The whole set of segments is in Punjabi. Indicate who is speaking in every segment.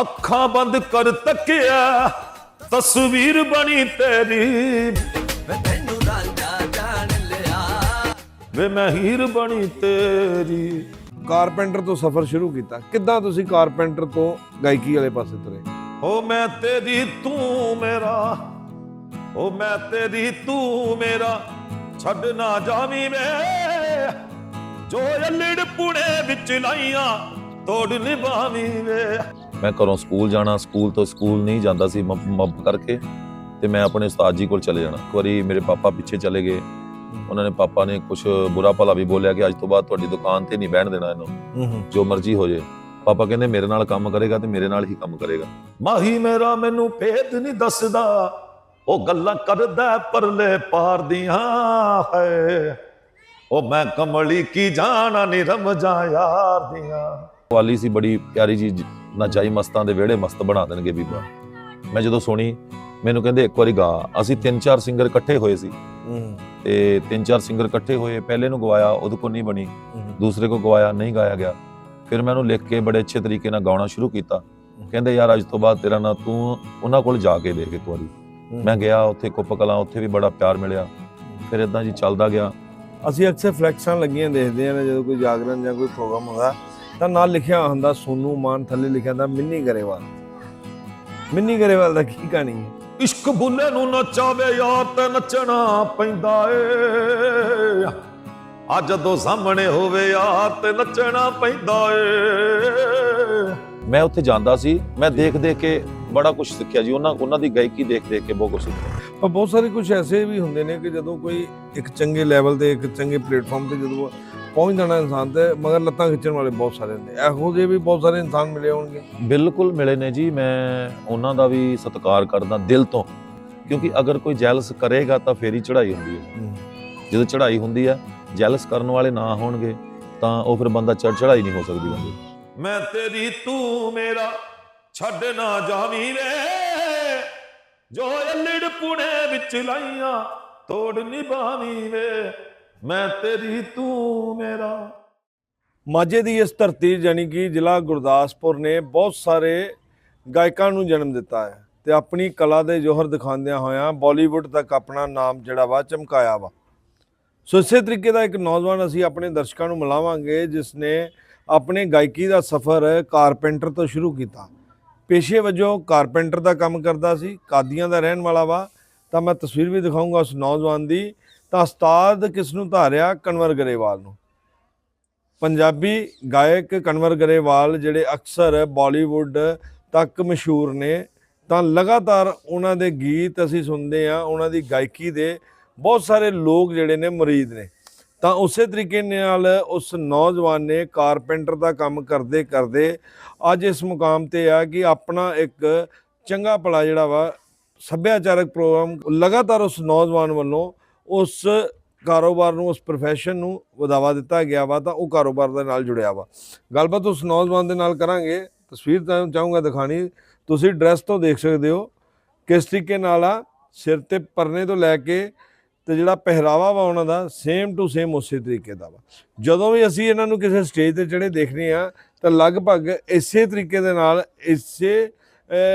Speaker 1: ਅੱਖਾਂ ਬੰਦ ਕਰ ਤੱਕਿਆ ਤਸਵੀਰ ਬਣੀ ਤੇਰੀ।
Speaker 2: ਮੈਂ ਤੈਨੂੰ ਰਾਂਝਾ ਜਾਣ ਲਿਆ।
Speaker 1: ਵੇ ਮੈਂ ਹੀਰ ਬਣੀ ਤੇਰੀ।
Speaker 3: ਕਾਰਪੈਂਟਰ ਤੋਂ ਸਫ਼ਰ ਸ਼ੁਰੂ ਕੀਤਾ। ਕਿੱਦਾਂ ਤੁਸੀਂ ਕਾਰਪੈਂਟਰ ਤੋਂ ਗਾਇਕੀ ਵਾਲੇ ਪਾਸੇ ਤੁਰੇ?
Speaker 1: ਓ ਮੈਂ ਤੇਰੀ ਤੂੰ ਮੇਰਾ। ਓ ਮੈਂ ਤੇਰੀ ਤੂੰ ਮੇਰਾ। ਛੱਡ ਨਾ ਜਾਵੀਂ ਵੇ ਜੋ ਅਲੜ ਪੁਣੇ ਵਿੱਚ ਲਾਈਆਂ ਤੋੜ ਨਿਭਾਵੀਂ ਵੇ।
Speaker 4: ਮੈਂ ਘਰੋਂ ਸਕੂਲ ਜਾਣਾ ਸਕੂਲ ਤੋਂ ਸਕੂਲ ਨਹੀਂ ਜਾਂਦਾ ਸੀ ਮੱਪ ਮੱਪ ਕਰਕੇ ਤੇ ਮੈਂ ਆਪਣੇ ਉਸਤਾਦ ਜੀ ਕੋਲ ਚਲੇ ਜਾਣਾ। ਇੱਕ ਵਾਰੀ ਮੇਰੇ ਪਾਪਾ ਪਿੱਛੇ ਚਲੇ ਗਏ। ਉਹਨਾਂ ਨੇ ਪਾਪਾ ਨੇ ਕੁਝ ਬੁਰਾ ਭਲਾ ਵੀ ਬੋਲਿਆ ਕਿ ਅੱਜ ਤੋਂ ਬਾਅਦ ਤੁਹਾਡੀ ਦੁਕਾਨ ਤੇ ਨਹੀਂ ਬਹਿਣ ਦੇਣਾ ਇਹਨੂੰ। ਜੋ ਮਰਜ਼ੀ ਹੋ ਜੇ। ਪਾਪਾ ਕਹਿੰਦੇ ਮੇਰੇ ਨਾਲ ਕੰਮ ਕਰੇਗਾ ਤੇ ਮੇਰੇ ਨਾਲ ਹੀ ਕੰਮ ਕਰੇਗਾ।
Speaker 1: ਮਾਹੀ ਮੇਰਾ ਮੈਨੂੰ ਭੇਦ ਨਹੀਂ ਦੱਸਦਾ। ਉਹ ਗੱਲਾਂ ਕਰਦਾ ਪਰਲੇ ਪਾਰ ਦੀਆਂ ਹੈ ਉਹ ਮੈਂ ਕਮਲੀ ਕੀ ਜਾਣਾ ਨੀ ਰਮਜਾਂ ਯਾਰ ਦੀਆਂ।
Speaker 4: ਵਾਲੀ ਸੀ ਬੜੀ ਪਿਆਰੀ ਜੀ ਨਚਾਈ ਮਸਤਾਂ ਦੇ ਵਿਹੜੇ ਮਸਤ ਬਣਾ ਦੇਣਗੇ ਬੀਬਾ। ਮੈਂ ਜਦੋਂ ਸੁਣੀ ਮੈਨੂੰ ਕਹਿੰਦੇ ਇੱਕ ਵਾਰੀ ਗਾ। ਅਸੀਂ ਤਿੰਨ ਚਾਰ ਸਿੰਗਰ ਇਕੱਠੇ ਹੋਏ ਸੀ। ਤੇ ਤਿੰਨ ਚਾਰ ਸਿੰਗਰ ਇਕੱਠੇ ਹੋਏ ਪਹਿਲੇ ਨੂੰ ਗਵਾਇਆ ਉਹਦੇ ਕੋਲ ਨਹੀਂ ਬਣੀ। ਦੂਸਰੇ ਕੋ ਗਵਾਇਆ ਨਹੀਂ ਗਾਇਆ ਗਿਆ। ਫਿਰ ਮੈਂ ਉਹਨੂੰ ਲਿਖ ਕੇ ਬੜੇ ਅੱਛੇ ਤਰੀਕੇ ਨਾਲ ਗਾਉਣਾ ਸ਼ੁਰੂ ਕੀਤਾ। ਕਹਿੰਦੇ ਯਾਰ ਅੱਜ ਤੋਂ ਬਾਅਦ ਤੇਰਾ ਨਾਂ ਤੂੰ ਉਹਨਾਂ ਕੋਲ ਜਾ ਕੇ ਦੇਖ ਇੱਕ ਵਾਰੀ। ਮੈਂ ਗਿਆ ਉੱਥੇ ਕੁੱਪ ਕਲਾਂ ਉੱਥੇ ਵੀ ਬੜਾ ਪਿਆਰ ਮਿਲਿਆ। ਫਿਰ ਇਦਾਂ ਜੀ ਚੱਲਦਾ ਗਿਆ।
Speaker 3: ਅਸੀਂ ਅਕਸਰ ਫਲੈਕਸਾਂ ਲੱਗੀਆਂ ਦੇਖਦੇ ਨਾ ਜਦੋਂ ਕੋਈ ਜਾਗਰਣ ਜਾਂ ਕੋਈ ਪ੍ਰੋਗਰਾਮ ਹੁੰਦਾ ਤਾਂ ਨਾਲ ਲਿਖਿਆ ਹੁੰਦਾ ਸੋਨੂ ਮਾਨ ਥੱਲੇ ਲਿਖਿਆ ਹੁੰਦਾ ਮਿੰਨੀ ਗਰੇਵਾਲ। ਮਿੰਨੀ ਗਰੇਵਾਲ ਦਾ ਕੀ ਕਹਾਣੀ ਹੈ?
Speaker 1: ਇਸ਼ਕ ਬੁੱਲੇ ਨੂੰ ਨਚਾਵੇ ਯਾਰ ਤੇ ਨੱਚਣਾ ਪੈਂਦਾ ਏ। ਆ ਜਦੋਂ ਸਾਹਮਣੇ ਹੋਵੇ ਯਾਰ ਤੇ ਨੱਚਣਾ ਪੈਂਦਾ ਏ।
Speaker 4: ਮੈਂ ਉੱਥੇ ਜਾਂਦਾ ਸੀ ਮੈਂ ਦੇਖ ਦੇਖ ਕੇ ਬੜਾ ਕੁਝ ਸਿੱਖਿਆ ਜੀ। ਉਹਨਾਂ ਉਹਨਾਂ ਦੀ ਗਾਇਕੀ ਦੇਖ ਦੇਖ ਕੇ ਬਹੁਤ ਕੁਝ ਸਿੱਖਿਆ।
Speaker 3: ਪਰ ਬਹੁਤ ਸਾਰੇ ਕੁਝ ਐਸੇ ਵੀ ਹੁੰਦੇ ਨੇ ਕਿ ਜਦੋਂ ਕੋਈ ਇੱਕ ਚੰਗੇ ਲੈਵਲ ਤੇ ਇੱਕ ਚੰਗੇ ਪਲੇਟਫਾਰਮ ਤੇ ਜਦੋਂ ਪਹੁੰਚ ਜਾਣਾ ਇਨਸਾਨ ਤੇ ਮਗਰ ਲੱਤਾਂ ਖਿੱਚਣ ਵਾਲੇ ਬਹੁਤ ਸਾਰੇ ਹੁੰਦੇ ਇਹੋ ਜਿਹੇ ਵੀ ਬਹੁਤ ਸਾਰੇ ਇਨਸਾਨ ਮਿਲੇ ਹੋਣਗੇ।
Speaker 4: ਬਿਲਕੁਲ ਮਿਲੇ ਨੇ ਜੀ ਮੈਂ ਉਹਨਾਂ ਦਾ ਵੀ ਸਤਿਕਾਰ ਕਰਦਾ ਦਿਲ ਤੋਂ। ਕਿਉਂਕਿ ਅਗਰ ਕੋਈ ਜੈਲਸ ਕਰੇਗਾ ਤਾਂ ਫੇਰ ਹੀ ਚੜ੍ਹਾਈ ਹੁੰਦੀ ਹੈ। ਜਦੋਂ ਚੜ੍ਹਾਈ ਹੁੰਦੀ ਹੈ ਜੈਲਸ ਕਰਨ ਵਾਲੇ ਨਾ ਹੋਣਗੇ ਤਾਂ ਉਹ ਫਿਰ ਬੰਦਾ ਚੜ ਚੜ੍ਹਾਈ ਨਹੀਂ ਹੋ ਸਕਦੀ ਬੰਦੇ।
Speaker 1: ਮੈਂ ਤੇਰੀ ਤੂੰ ਮੇਰਾ ਛੱਡ ਨਾ ਜਾਵੀਂ ਵੇ। ਜੋ ਅਲੜ ਪੁਣੇ ਵਿੱਚ ਲਾਈਆਂ ਤੋੜ ਨਿਭਾਵੀਂ ਵੇ। ਮੈਂ ਤੇਰੀ ਤੂੰ ਮੇਰਾ।
Speaker 3: ਮਾਝੇ ਦੀ ਇਸ ਧਰਤੀ ਜਾਨੀ ਕਿ ਜ਼ਿਲ੍ਹਾ ਗੁਰਦਾਸਪੁਰ ਨੇ ਬਹੁਤ ਸਾਰੇ ਗਾਇਕਾਂ ਨੂੰ ਜਨਮ ਦਿੱਤਾ ਹੈ ਤੇ ਆਪਣੀ ਕਲਾ ਦੇ ਜੋਹਰ ਦਿਖਾਉਂਦਿਆਂ ਹੋਇਆਂ ਬਾਲੀਵੁੱਡ ਤੱਕ ਆਪਣਾ ਨਾਮ ਜਿਹੜਾ ਵਾ ਚਮਕਾਇਆ ਵਾ। ਸੋ ਇਸੇ ਤਰੀਕੇ ਦਾ ਇੱਕ ਨੌਜਵਾਨ ਅਸੀਂ ਆਪਣੇ ਦਰਸ਼ਕਾਂ ਨੂੰ ਮਿਲਾਵਾਂਗੇ ਜਿਸ ਨੇ ਆਪਣੇ ਗਾਇਕੀ ਦਾ ਸਫ਼ਰ ਕਾਰਪੈਂਟਰ ਤੋਂ ਸ਼ੁਰੂ ਕੀਤਾ। ਪੇਸ਼ੇ ਵਜੋਂ ਕਾਰਪੈਂਟਰ ਦਾ ਕੰਮ ਕਰਦਾ ਸੀ, ਕਾਦੀਆਂ ਦਾ ਰਹਿਣ ਵਾਲਾ ਵਾ। ਤਾਂ ਮੈਂ ਤਸਵੀਰ ਵੀ ਦਿਖਾਊਂਗਾ ਉਸ ਨੌਜਵਾਨ ਦੀ। ਤਾਂ ਉਸਤਾਦ ਕਿਸ ਨੂੰ ਧਾਰਿਆ? ਕਨਵਰ ਗਰੇਵਾਲ ਨੂੰ। ਪੰਜਾਬੀ ਗਾਇਕ ਕਨਵਰ ਗਰੇਵਾਲ ਜਿਹੜੇ ਅਕਸਰ ਬਾਲੀਵੁੱਡ ਤੱਕ ਮਸ਼ਹੂਰ ਨੇ, ਤਾਂ ਲਗਾਤਾਰ ਉਹਨਾਂ ਦੇ ਗੀਤ ਅਸੀਂ ਸੁਣਦੇ ਆ ਉਹਨਾਂ ਦੀ ਗਾਇਕੀ ਦੇ ਬਹੁਤ ਸਾਰੇ ਲੋਕ ਜਿਹੜੇ ਨੇ ਮੁਰੀਦ ਨੇ। ਤਾਂ ਉਸੇ ਤਰੀਕੇ ਨਾਲ ਉਸ ਨੌਜਵਾਨ ਨੇ ਕਾਰਪੈਂਟਰ ਦਾ ਕੰਮ ਕਰਦੇ ਕਰਦੇ ਅੱਜ ਇਸ ਮੁਕਾਮ ਤੇ ਆ ਕਿ ਆਪਣਾ ਇੱਕ ਚੰਗਾ ਭਲਾ ਜਿਹੜਾ ਵਾ ਸੱਭਿਆਚਾਰਕ ਪ੍ਰੋਗਰਾਮ ਲਗਾਤਾਰ ਉਸ ਨੌਜਵਾਨ ਵੱਲੋਂ ਉਸ ਕਾਰੋਬਾਰ ਨੂੰ, ਉਸ profession ਨੂੰ ਵਧਾਵਾ ਦਿੱਤਾ ਗਿਆ ਵਾ, ਤਾਂ ਉਹ ਕਾਰੋਬਾਰ ਦੇ ਨਾਲ ਜੁੜਿਆ ਵਾ। ਗੱਲਬਾਤ ਉਸ ਨੌਜਵਾਨ ਦੇ ਨਾਲ ਕਰਾਂਗੇ। ਤਸਵੀਰ ਤੁਹਾਨੂੰ ਚਾਹੂੰਗਾ ਦਿਖਾਣੀ। ਤੁਸੀਂ ਡਰੈਸ ਤੋਂ ਦੇਖ ਸਕਦੇ ਹੋ ਕਿਸ ਤਰੀਕੇ ਨਾਲ ਆ, ਸਿਰ ਤੇ ਪਰਨੇ ਤੋਂ ਲੈ ਕੇ ਤੇ ਜਿਹੜਾ ਪਹਿਰਾਵਾ ਵਾ ਉਹਨਾਂ ਦਾ ਸੇਮ ਟੂ ਸੇਮ ਉਸੇ ਤਰੀਕੇ ਦਾ ਵਾ। ਜਦੋਂ ਵੀ ਅਸੀਂ ਇਹਨਾਂ ਨੂੰ ਕਿਸੇ ਸਟੇਜ ਤੇ ਚੜੇ ਦੇਖਦੇ ਆ ਤਾਂ ਲਗਭਗ ਇਸੇ ਤਰੀਕੇ ਦੇ ਨਾਲ ਇਸੇ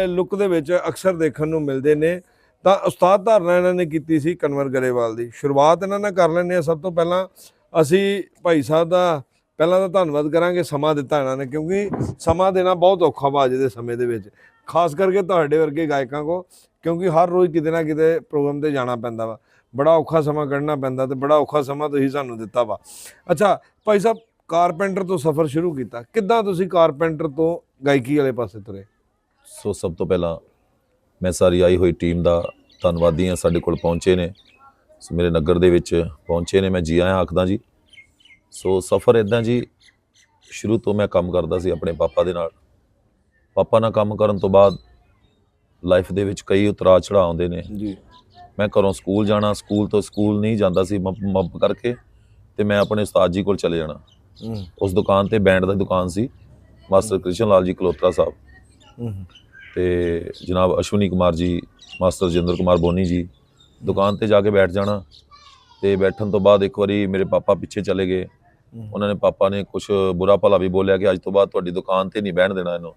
Speaker 3: ਲੁੱਕ ਦੇ ਵਿੱਚ ਅਕਸਰ ਦੇਖਣ ਨੂੰ ਮਿਲਦੇ ਨੇ। ਤਾਂ ਉਸਤਾਦ ਧਾਰਨਾ ਇਹਨਾਂ ਨੇ ਕੀਤੀ ਸੀ ਕਨਵਰ ਗਰੇਵਾਲ ਦੀ। ਸ਼ੁਰੂਆਤ ਇਹਨਾਂ ਨਾਲ ਕਰ ਲੈਂਦੇ ਆ ਸਭ ਤੋਂ ਪਹਿਲਾਂ ਅਸੀਂ ਭਾਈ ਸਾਹਿਬ ਦਾ ਪਹਿਲਾਂ ਤਾਂ ਧੰਨਵਾਦ ਕਰਾਂਗੇ, ਸਮਾਂ ਦਿੱਤਾ ਇਹਨਾਂ ਨੇ, ਕਿਉਂਕਿ ਸਮਾਂ ਦੇਣਾ ਬਹੁਤ ਔਖਾ ਵਾ ਅੱਜ ਦੇ ਸਮੇਂ ਦੇ ਵਿੱਚ। ਖਾਸ ਕਰਕੇ ਤੁਹਾਡੇ ਵਰਗੇ ਗਾਇਕਾਂ ਕੋ, ਕਿਉਂਕਿ ਹਰ ਰੋਜ਼ ਕਿਤੇ ਨਾ ਕਿਤੇ ਪ੍ਰੋਗਰਾਮ ਤੇ ਜਾਣਾ ਪੈਂਦਾ ਵਾ। ਬੜਾ ਔਖਾ ਸਮਾਂ ਕੱਢਣਾ ਪੈਂਦਾ ਤੇ ਬੜਾ ਔਖਾ ਸਮਾਂ ਤੁਸੀਂ ਸਾਨੂੰ ਦਿੱਤਾ ਵਾ। ਅੱਛਾ, ਭਾਈ ਸਾਹਿਬ, ਕਾਰਪੈਂਟਰ ਤੋਂ ਸਫ਼ਰ ਸ਼ੁਰੂ ਕੀਤਾ। ਕਿੱਦਾਂ ਤੁਸੀਂ ਕਾਰਪੈਂਟਰ ਤੋਂ ਗਾਇਕੀ ਵਾਲੇ ਪਾਸੇ ਤੁਰੇ?
Speaker 4: ਸੋ ਸਭ ਤੋਂ ਪਹਿਲਾਂ ਮੈਂ ਸਾਰੀ ਆਈ ਹੋਈ ਟੀਮ ਦਾ ਧੰਨਵਾਦੀ ਹਾਂ ਸਾਡੇ ਕੋਲ ਪਹੁੰਚੇ ਨੇ। ਸੋ ਮੇਰੇ ਨਗਰ ਦੇ ਵਿੱਚ ਪਹੁੰਚੇ ਨੇ ਮੈਂ ਜੀ ਆਇਆਂ ਆਖਦਾ ਜੀ। ਸੋ ਸਫ਼ਰ ਇਦਾਂ ਜੀ ਸ਼ੁਰੂ ਤੋਂ ਮੈਂ ਕੰਮ ਕਰਦਾ ਸੀ ਆਪਣੇ ਪਾਪਾ ਦੇ ਨਾਲ। ਪਾਪਾ ਨਾਲ ਕੰਮ ਕਰਨ ਤੋਂ ਬਾਅਦ ਲਾਈਫ ਦੇ ਵਿੱਚ ਕਈ ਉਤਰਾਅ ਚੜ੍ਹਾਅ ਆਉਂਦੇ ਨੇ।
Speaker 3: ਜੀ।
Speaker 4: ਮੈਂ ਘਰੋਂ ਸਕੂਲ ਜਾਣਾ ਸਕੂਲ ਤੋਂ ਸਕੂਲ ਨਹੀਂ ਜਾਂਦਾ ਸੀ ਮੱਪ ਮੱਪ ਕਰਕੇ ਤੇ ਮੈਂ ਆਪਣੇ ਉਸਤਾਦ ਜੀ ਕੋਲ ਚਲੇ ਜਾਣਾ। ਉਸ ਦੁਕਾਨ ਤੇ ਬੈਂਡ ਦੀ ਦੁਕਾਨ ਸੀ ਮਾਸਟਰ ਕ੍ਰਿਸ਼ਨ ਲਾਲ ਜੀ ਕਲੋਤਰਾ ਸਾਹਿਬ। ਤੇ ਜਨਾਬ ਅਸ਼ਵਨੀ ਕੁਮਾਰ ਜੀ ਮਾਸਟਰ ਜਿੰਦਰ ਕੁਮਾਰ ਬੋਨੀ ਜੀ ਦੁਕਾਨ ਤੇ ਜਾ ਕੇ ਬੈਠ ਜਾਣਾ ਤੇ ਬੈਠਣ ਤੋਂ ਬਾਅਦ ਇੱਕ ਵਾਰੀ ਮੇਰੇ ਪਾਪਾ ਪਿੱਛੇ ਚਲੇ ਗਏ। ਉਹਨਾਂ ਨੇ ਪਾਪਾ ਨੇ ਕੁਝ ਬੁਰਾ ਭਲਾ ਵੀ ਬੋਲਿਆ ਕਿ ਅੱਜ ਤੋਂ ਬਾਅਦ ਤੁਹਾਡੀ ਦੁਕਾਨ ਤੇ ਨਹੀਂ ਬਹਿਣ ਦੇਣਾ ਇਹਨੂੰ।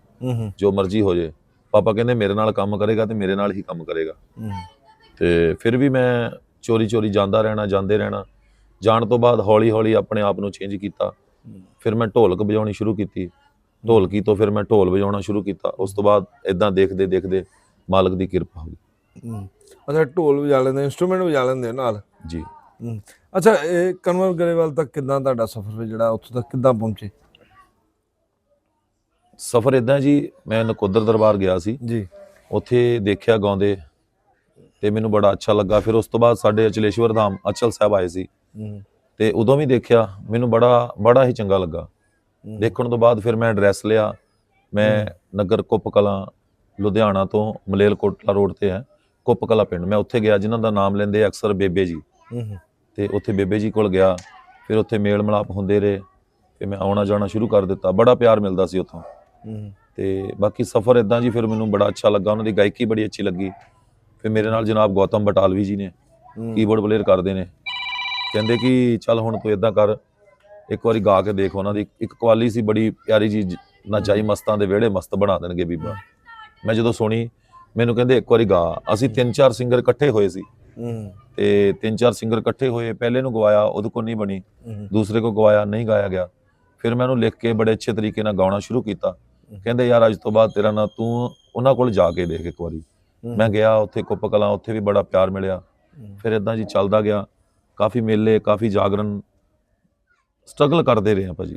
Speaker 4: ਜੋ ਮਰਜ਼ੀ ਹੋ ਜੇ। ਪਾਪਾ ਕਹਿੰਦੇ ਮੇਰੇ ਨਾਲ ਕੰਮ ਕਰੇਗਾ ਤੇ ਮੇਰੇ ਨਾਲ ਹੀ ਕੰਮ ਕਰੇਗਾ। ਤੇ ਫਿਰ ਵੀ ਮੈਂ ਚੋਰੀ ਚੋਰੀ ਜਾਂਦਾ ਰਹਿਣਾ ਜਾਂਦੇ ਰਹਿਣਾ। ਜਾਣ ਤੋਂ ਬਾਅਦ ਹੌਲੀ ਹੌਲੀ ਆਪਣੇ ਆਪ ਨੂੰ ਚੇਂਜ ਕੀਤਾ। ਫਿਰ ਮੈਂ ਢੋਲਕ ਵਜਾਉਣੀ ਸ਼ੁਰੂ ਕੀਤੀ। ਢੋਲਕੀ ਤੋਂ ਫਿਰ ਮੈਂ ਢੋਲ ਵਜਾਉਣਾ ਸ਼ੁਰੂ ਕੀਤਾ। ਉਸ ਤੋਂ ਬਾਅਦ ਇਦਾਂ ਦੇਖਦੇ ਦੇਖਦੇ ਮਾਲਕ ਦੀ ਕਿਰਪਾ ਹੋ ਗਈ।
Speaker 3: ਅੱਛਾ ਢੋਲ ਵਜਾ ਲੈਂਦੇ ਇਨਸਟਰੂਮੈਂਟ ਵਜਾ ਲੈਂਦੇ ਨਾਲ?
Speaker 4: ਜੀ।
Speaker 3: ਅੱਛਾ ਇਹ ਕਨਵਰ ਗਰੇਵਾਲ ਤੱਕ ਕਿੱਦਾਂ ਤੁਹਾਡਾ ਸਫ਼ਰ ਜਿਹੜਾ ਉੱਥੋਂ ਤੱਕ ਕਿੱਦਾਂ ਪਹੁੰਚੇ?
Speaker 4: ਸਫ਼ਰ ਇਦਾਂ ਜੀ ਮੈਂ ਨਕੋਦਰ ਦਰਬਾਰ ਗਿਆ ਸੀ।
Speaker 3: ਜੀ।
Speaker 4: ਉੱਥੇ ਦੇਖਿਆ ਗਾਉਂਦੇ ਤੇ ਮੈਨੂੰ ਬੜਾ ਅੱਛਾ ਲੱਗਾ। ਫਿਰ ਉਸ ਤੋਂ ਬਾਅਦ ਸਾਡੇ ਅਚਲੇਸ਼ਵਰ ਧਾਮ ਅਚਲ ਸਾਹਿਬ ਆਏ ਸੀ। ਤੇ ਉਦੋਂ ਵੀ ਦੇਖਿਆ ਮੈਨੂੰ ਬੜਾ ਬੜਾ ਹੀ ਚੰਗਾ ਲੱਗਾ। ਦੇਖਣ ਤੋਂ ਬਾਅਦ ਫਿਰ ਮੈਂ ਐਡਰੈਸ ਲਿਆ। ਮੈਂ ਨਗਰ ਕੁੱਪ ਕਲਾਂ ਲੁਧਿਆਣਾ ਤੋਂ ਮਲੇਲਕੋਟਲਾ ਰੋਡ ਤੇ ਹੈ ਕੁੱਪ ਕਲਾਂ ਪਿੰਡ। ਮੈਂ ਉੱਥੇ ਗਿਆ ਜਿਨ੍ਹਾਂ ਦਾ ਨਾਮ ਲੈਂਦੇ ਅਕਸਰ ਬੇਬੇ ਜੀ। ਤੇ ਉੱਥੇ ਬੇਬੇ ਜੀ ਕੋਲ ਗਿਆ। ਫਿਰ ਉੱਥੇ ਮੇਲ ਮਿਲਾਪ ਹੁੰਦੇ ਰਹੇ। ਤੇ ਮੈਂ ਆਉਣਾ ਜਾਣਾ ਸ਼ੁਰੂ ਕਰ ਦਿੱਤਾ। ਬੜਾ ਪਿਆਰ ਮਿਲਦਾ ਸੀ ਉੱਥੋਂ। ਤੇ ਬਾਕੀ ਸਫ਼ਰ ਇਦਾਂ ਜੀ ਫਿਰ ਮੈਨੂੰ ਬੜਾ ਅੱਛਾ ਲੱਗਾ। ਉਹਨਾਂ ਦੀ ਗਾਇਕੀ ਬੜੀ ਅੱਛੀ ਲੱਗੀ। ਫਿਰ ਮੇਰੇ ਨਾਲ ਜਨਾਬ ਗੌਤਮ ਬਟਾਲਵੀ ਜੀ ਨੇ। ਕੀਬੋਰਡ ਪਲੇਅਰ ਕਰਦੇ ਨੇ। ਕਹਿੰਦੇ ਕਿ ਚੱਲ ਹੁਣ ਤੂੰ ਇਦਾਂ ਕਰ। ਇੱਕ ਵਾਰੀ ਗਾ ਕੇ ਦੇਖ ਉਹਨਾਂ ਦੀ। ਇੱਕ ਕਵਾਲੀ ਸੀ ਬੜੀ ਪਿਆਰੀ ਜੀ ਜ- ਨਚਾਈ ਮਸਤਾਂ ਦੇ ਵਿਹੜੇ ਮਸਤ ਬਣਾ ਦੇਣਗੇ ਬੀਬਾ। ਮੈਂ ਜਦੋਂ ਸੁਣੀ ਮੈਨੂੰ ਕਹਿੰਦੇ ਇੱਕ ਵਾਰੀ ਗਾ। ਅਸੀਂ ਤਿੰਨ ਚਾਰ ਸਿੰਗਰ ਇਕੱਠੇ ਹੋਏ ਸੀ। ਤੇ ਤਿੰਨ ਚਾਰ ਸਿੰਗਰ ਇਕੱਠੇ ਹੋਏ ਪਹਿਲੇ ਨੂੰ ਗਵਾਇਆ ਉਹਦੇ ਕੋਲ ਨਹੀਂ ਬਣੀ। ਦੂਸਰੇ ਕੋ ਗਵਾਇਆ ਨਹੀਂ ਗਾਇਆ ਗਿਆ। ਫਿਰ ਮੈਂ ਉਹਨੂੰ ਲਿਖ ਕੇ ਬੜੇ ਅੱਛੇ ਤਰੀਕੇ ਨਾਲ ਗਾਉਣਾ ਸ਼ੁਰੂ ਕੀਤਾ। ਕਹਿੰਦੇ ਯਾਰ ਅੱਜ ਤੋਂ ਬਾਅਦ ਤੇਰਾ ਨਾਂ ਤੂੰ ਉਹਨਾਂ ਕੋਲ ਜਾ ਕੇ ਦੇਖ ਇੱਕ ਵਾਰੀ। ਮੈਂ ਗਿਆ ਉੱਥੇ ਕੁੱਪ ਕਲਾਂ ਉੱਥੇ ਵੀ ਬੜਾ ਪਿਆਰ ਮਿਲਿਆ। ਫਿਰ ਇਦਾਂ ਜੀ ਚੱਲਦਾ ਗਿਆ। ਕਾਫੀ ਮੇਲੇ ਕਾਫੀ ਜਾਗਰਣ ਸਟਰਗਲ ਕਰਦੇ ਰਹੇ ਆ ਭਾਜੀ।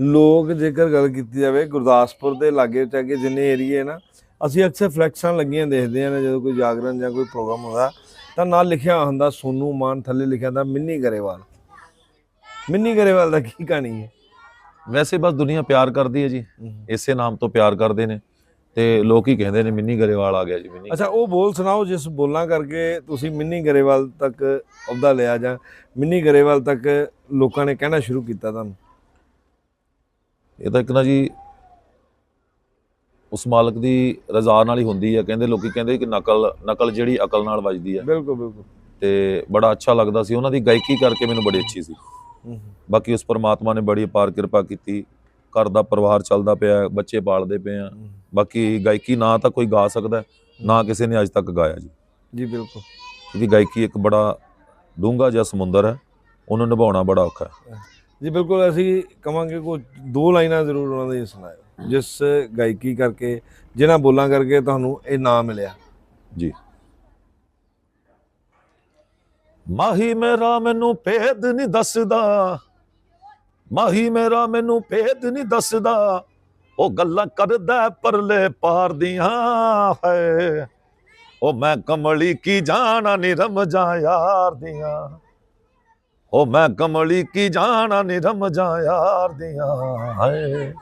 Speaker 3: ਲੋਕ ਜੇਕਰ ਗੱਲ ਕੀਤੀ ਜਾਵੇ ਗੁਰਦਾਸਪੁਰ ਦੇ ਲਾਗੇ ਚਾਗੇ ਜਿੰਨੇ ਏਰੀਏ ਨਾ ਅਸੀਂ ਅਕਸਰ ਫਲੈਕਸਾਂ ਲੱਗੀਆਂ ਦੇਖਦੇ ਆ ਜਦੋਂ ਕੋਈ ਜਾਗਰਣ ਜਾਂ ਕੋਈ ਪ੍ਰੋਗਰਾਮ ਹੁੰਦਾ ਤਾਂ ਨਾਲ ਲਿਖਿਆ ਹੁੰਦਾ ਸੋਨੂ ਮਾਨ ਥੱਲੇ ਲਿਖਿਆ ਹੁੰਦਾ ਮਿੰਨੀ ਗਰੇਵਾਲ। ਮਿੰਨੀ ਗਰੇਵਾਲ ਦਾ ਕੀ ਕਹਾਣੀ ਹੈ?
Speaker 4: ਵੈਸੇ ਬਸ ਦੁਨੀਆ ਪਿਆਰ ਕਰਦੀ ਹੈ ਜੀ। ਇਸੇ ਨਾਮ ਤੋਂ ਪਿਆਰ ਕਰਦੇ ਨੇ। ਤੇ ਲੋਕ ਹੀ ਕਹਿੰਦੇ ਨੇ ਮਿੰਨੀ ਗਰੇਵਾਲ ਆ ਗਿਆ ਜੀ ਮਿੰਨੀ
Speaker 3: ਅੱਛਾ ਉਹ ਬੋਲ ਸੁਣਾਓ ਜਿਸ ਬੋਲਾਂ ਕਰਕੇ ਤੁਸੀਂ ਮਿੰਨੀ ਗਰੇਵਾਲ ਤੱਕ ਅਹੁਦਾ ਲਿਆ ਜਾਂ ਮਿੰਨੀ ਗਰੇਵਾਲ ਤੱਕ ਲੋਕਾਂ ਨੇ ਕਹਿਣਾ ਸ਼ੁਰੂ ਕੀਤਾ ਤੁਹਾਨੂੰ?
Speaker 4: ਇਹ ਤਾਂ ਇੱਕ ਨਾ ਜੀ ਉਸ ਮਾਲਕ ਦੀ ਰਜ਼ਾ ਨਾਲ ਹੀ ਹੁੰਦੀ ਹੈ ਕਹਿੰਦੇ ਲੋਕੀ ਕਹਿੰਦੇ ਕਿ ਨਕਲ ਨਕਲ ਜਿਹੜੀ ਅਕਲ ਨਾਲ ਵੱਜਦੀ ਹੈ
Speaker 3: ਬਿਲਕੁਲ ਬਿਲਕੁਲ।
Speaker 4: ਤੇ ਬੜਾ ਅੱਛਾ ਲੱਗਦਾ ਸੀ ਉਹਨਾਂ ਦੀ ਗਾਇਕੀ ਕਰਕੇ ਮੈਨੂੰ ਬੜੀ ਅੱਛੀ ਸੀ। ਬਾਕੀ ਉਸ ਪਰਮਾਤਮਾ ਨੇ ਬੜੀ ਅਪਾਰ ਕਿਰਪਾ ਕੀਤੀ। ਘਰ ਦਾ ਪਰਿਵਾਰ ਚੱਲਦਾ ਪਿਆ ਬੱਚੇ ਪਾਲਦੇ ਪਏ ਆ। ਬਾਕੀ ਗਾਇਕੀ ਨਾ ਤਾਂ ਕੋਈ ਗਾ ਸਕਦਾ ਨਾ ਕਿਸੇ ਨੇ ਅੱਜ ਤੱਕ ਗਾਇਆ ਜੀ।
Speaker 3: ਜੀ ਬਿਲਕੁਲ।
Speaker 4: ਕਿਉਂਕਿ ਗਾਇਕੀ ਇੱਕ ਬੜਾ ਡੂੰਘਾ ਜਿਹਾ ਸਮੁੰਦਰ ਹੈ ਉਹਨੂੰ ਨਿਭਾਉਣਾ ਬੜਾ ਔਖਾ ਹੈ।
Speaker 3: ਜੀ ਬਿਲਕੁਲ ਅਸੀਂ ਕਵਾਂਗੇ ਕੋ ਦੋ ਲਾਈਨਾਂ ਜ਼ਰੂਰ ਉਹਨਾਂ ਦੀ ਸੁਣਾਇਓ। ਜਿਸ ਗਾਇਕੀ ਕਰਕੇ ਜਿਨ੍ਹਾਂ ਬੋਲਾਂ ਕਰਕੇ ਤੁਹਾਨੂੰ ਇਹ ਨਾਮ ਮਿਲਿਆ।
Speaker 4: ਜੀ। ਮਾਹੀ ਮੇਰਾ ਮੈਨੂੰ ਭੇਦ ਨਹੀਂ ਦੱਸਦਾ। ਮਾਹੀ ਮੇਰਾ ਮੈਨੂੰ ਭੇਦ ਨਹੀਂ ਦੱਸਦਾ। ਉਹ ਗੱਲਾਂ ਕਰਦਾ ਪਰਲੇ ਪਾਰ ਦੀਆਂ ਹੈ ਉਹ ਮੈਂ ਕਮਲੀ ਕੀ ਜਾਣਾ ਨੀ ਰਮਜਾਂ ਯਾਰ ਦੀਆਂ। ਉਹ ਮੈਂ ਕਮਲੀ ਕੀ ਜਾਣਾ ਨੀ ਰਮਜਾਂ ਯਾਰ ਦੀਆਂ ਹੈ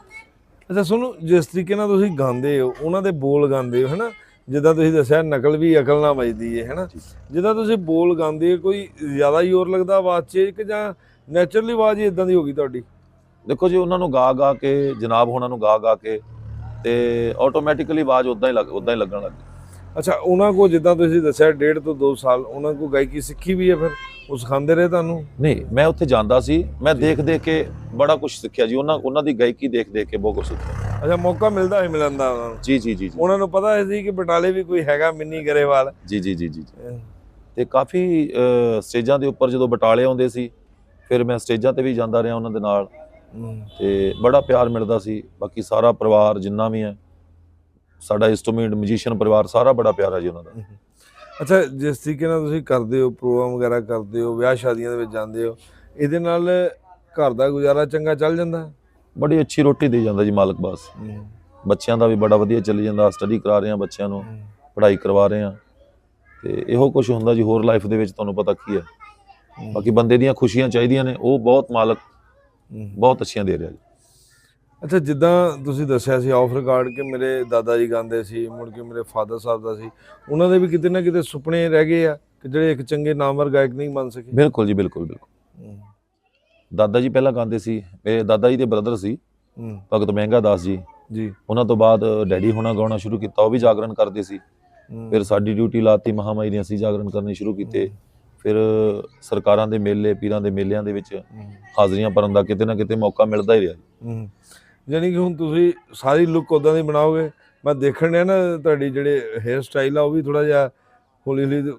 Speaker 3: ਅੱਛਾ, ਸੁਣੋ, ਜਿਸ ਤਰੀਕੇ ਨਾਲ ਤੁਸੀਂ ਗਾਉਂਦੇ ਹੋ, ਉਹਨਾਂ ਦੇ ਬੋਲ ਗਾਉਂਦੇ ਹੋ, ਹਨਾ? ਜਿੱਦਾਂ ਤੁਸੀਂ ਦੱਸਿਆ, ਨਕਲ ਵੀ ਅਕਲ ਨਾਲ ਵੱਜਦੀ ਹੈ ਹਨਾ? ਜਿੱਦਾਂ ਤੁਸੀਂ ਬੋਲ ਗਾਉਂਦੇ ਹੋ, ਕੋਈ ਜ਼ਿਆਦਾ ਜ਼ੋਰ ਲੱਗਦਾ ਆਵਾਜ਼ 'ਚ ਕਿ ਜਾਂ ਨੇਚਰਲੀ ਆਵਾਜ਼ ਹੀ ਇਦਾਂ ਦੀ ਹੋ ਗਈ ਤੁਹਾਡੀ।
Speaker 4: ਦੇਖੋ ਜੀ ਉਹਨਾਂ ਨੂੰ ਗਾ ਗਾ ਕੇ ਜਨਾਬ ਹੋਣਾ ਨੂੰ ਗਾ ਗਾ ਕੇ ਤੇ ਆਟੋਮੈਟਿਕਲੀ ਆਵਾਜ਼ ਉਦਾਂ ਹੀ ਲੱਗ ਉਦਾਂ ਹੀ ਲੱਗਣ ਲੱਗ
Speaker 3: ਅੱਛਾ ਉਹਨਾਂ ਕੋ ਜਿੱਦਾਂ ਤੁਸੀਂ ਦੱਸਿਆ ਡੇਢ ਤੋਂ 2 ਸਾਲ ਉਹਨਾਂ ਕੋ ਗਾਇਕੀ ਸਿੱਖੀ ਵੀ ਹੈ ਫਿਰ? ਉਹ ਸਿਖਾਉਂਦੇ ਰਹੇ ਤੁਹਾਨੂੰ?
Speaker 4: ਨਹੀਂ ਮੈਂ ਉੱਥੇ ਜਾਂਦਾ ਸੀ ਮੈਂ ਦੇਖ ਦੇਖ ਕੇ ਬੜਾ ਕੁਝ ਸਿੱਖਿਆ ਜੀ। ਉਹਨਾਂ ਉਹਨਾਂ ਦੀ ਗਾਇਕੀ ਦੇਖ ਦੇਖ ਕੇ ਬਹੁਤ ਕੁਝ ਸਿੱਖਿਆ।
Speaker 3: ਅੱਛਾ ਮੌਕਾ ਮਿਲਦਾ ਹੈ ਮਿਲਣ ਦਾ ਉਹਨਾਂ ਨੂੰ?
Speaker 4: ਜੀ ਜੀ ਜੀ
Speaker 3: ਉਹਨਾਂ ਨੂੰ ਪਤਾ ਸੀ ਕਿ ਬਟਾਲੇ ਵੀ ਕੋਈ ਹੈਗਾ ਮਿੰਨੀ ਗਰੇਵਾਲ।
Speaker 4: ਜੀ ਜੀ ਜੀ ਜੀ। ਤੇ ਕਾਫੀ ਸਟੇਜਾਂ ਦੇ ਉੱਪਰ ਜਦੋਂ ਬਟਾਲੇ ਆਉਂਦੇ ਸੀ ਫਿਰ ਮੈਂ ਸਟੇਜਾਂ ਤੇ ਵੀ ਜਾਂਦਾ ਰਿਹਾ ਉਹਨਾਂ ਦੇ ਨਾਲ। ਤੇ ਬੜਾ ਪਿਆਰ ਮਿਲਦਾ ਸੀ। ਬਾਕੀ ਸਾਰਾ ਪਰਿਵਾਰ ਜਿੰਨਾ ਵੀ ਹੈ ਸਾਡਾ ਇੰਸਟਰੂਮੈਂਟ ਮਿਊਜ਼ੀਸ਼ੀਅਨ ਪਰਿਵਾਰ ਸਾਰਾ ਬੜਾ ਪਿਆਰਾ ਜੀ ਉਹਨਾਂ ਦਾ।
Speaker 3: ਅੱਛਾ ਜਿਸ ਤਰੀਕੇ ਨਾਲ ਤੁਸੀਂ ਕਰਦੇ ਹੋ ਪ੍ਰੋਗਰਾਮ ਵਗੈਰਾ ਕਰਦੇ ਹੋ ਵਿਆਹ ਸ਼ਾਦੀਆਂ ਦੇ ਵਿੱਚ ਜਾਂਦੇ ਹੋ ਇਹਦੇ ਨਾਲ ਘਰ ਦਾ ਗੁਜ਼ਾਰਾ ਚੰਗਾ ਚੱਲ ਜਾਂਦਾ?
Speaker 4: ਬੜੀ ਅੱਛੀ ਰੋਟੀ ਦੇ ਜਾਂਦਾ ਜੀ ਮਾਲਕ ਬਾਸ। ਬੱਚਿਆਂ ਦਾ ਵੀ ਬੜਾ ਵਧੀਆ ਚੱਲੀ ਜਾਂਦਾ ਸਟੱਡੀ ਕਰਾ ਰਹੇ ਹਾਂ ਬੱਚਿਆਂ ਨੂੰ ਪੜ੍ਹਾਈ ਕਰਵਾ ਰਹੇ ਹਾਂ। ਤੇ ਇਹੋ ਕੁਝ ਹੁੰਦਾ ਜੀ ਹੋਰ ਲਾਈਫ ਦੇ ਵਿੱਚ ਤੁਹਾਨੂੰ ਪਤਾ ਕੀ ਹੈ। ਬਾਕੀ ਬੰਦੇ ਦੀਆਂ ਖੁਸ਼ੀਆਂ ਚਾਹੀਦੀਆਂ ਨੇ ਉਹ ਬਹੁਤ ਮਾਲਕ। ਬਹੁਤ ਅੱਛੀਆਂ ਦੇ ਰਿਹਾ ਜੀ।
Speaker 3: ਅੱਛਾ ਜਿੱਦਾਂ ਤੁਸੀਂ ਦੱਸਿਆ ਸੀ ਆਫ ਰਿਕਾਰਡ ਕਿ ਮੇਰੇ ਦਾਦਾ ਜੀ ਗਾਉਂਦੇ ਸੀ ਮੁੜ ਕੇ ਮੇਰੇ ਫਾਦਰ ਸਾਹਿਬ ਦਾ ਸੀ ਉਹਨਾਂ ਦੇ ਵੀ ਕਿਤੇ ਨਾ ਕਿਤੇ ਸੁਪਨੇ ਰਹਿ ਗਏ ਆ ਕਿ ਜਿਹੜੇ ਇੱਕ ਚੰਗੇ ਨਾਮਵਰ ਗਾਇਕ ਨਹੀਂ ਬਣ ਸਕੇ।
Speaker 4: ਬਿਲਕੁਲ ਜੀ ਬਿਲਕੁਲ ਬਿਲਕੁਲ। ਦਾਦਾ ਜੀ ਪਹਿਲਾਂ ਗਾਉਂਦੇ ਸੀ ਮੇਰੇ ਦਾਦਾ ਜੀ ਦੇ ਬ੍ਰਦਰ ਸੀ ਭਗਤ ਮਹਿੰਗਾ ਦਾਸ ਜੀ।
Speaker 3: ਜੀ।
Speaker 4: ਉਹਨਾਂ ਤੋਂ ਬਾਅਦ ਡੈਡੀ ਹੋਣਾ ਗਾਉਣਾ ਸ਼ੁਰੂ ਕੀਤਾ ਉਹ ਵੀ ਜਾਗਰਣ ਕਰਦੇ ਸੀ। ਫਿਰ ਸਾਡੀ ਡਿਊਟੀ ਲਾਤੀ ਮਹਾਮਾਈ ਨੇ ਅਸੀਂ ਜਾਗਰਣ ਕਰਨੇ ਸ਼ੁਰੂ ਕੀਤੇ। ਫਿਰ ਸਰਕਾਰਾਂ ਦੇ ਮੇਲੇ ਪੀਰਾਂ ਦੇ ਮੇਲਿਆਂ ਦੇ ਵਿੱਚ ਹਾਜ਼ਰੀਆਂ ਭਰਨ ਦਾ ਕਿਤੇ ਨਾ ਕਿਤੇ ਮੌਕਾ ਮਿਲਦਾ ਹੀ ਰਿਹਾ ਜੀ।
Speaker 3: ਯਾਨੀ ਕਿ ਹੁਣ ਤੁਸੀਂ ਸਾਰੀ ਲੁੱਕ ਉਦਾਂ ਦੀ ਬਣਾਓਗੇ। ਮੈਂ ਦੇਖਣ ਡਿਆ ਨਾ ਤੁਹਾਡੀ ਜਿਹੜੇ ਹੇਅਰ ਸਟਾਈਲ ਆ ਉਹ ਵੀ ਥੋੜਾ ਜਿਹਾ ਹੌਲੀ ਹੌਲੀ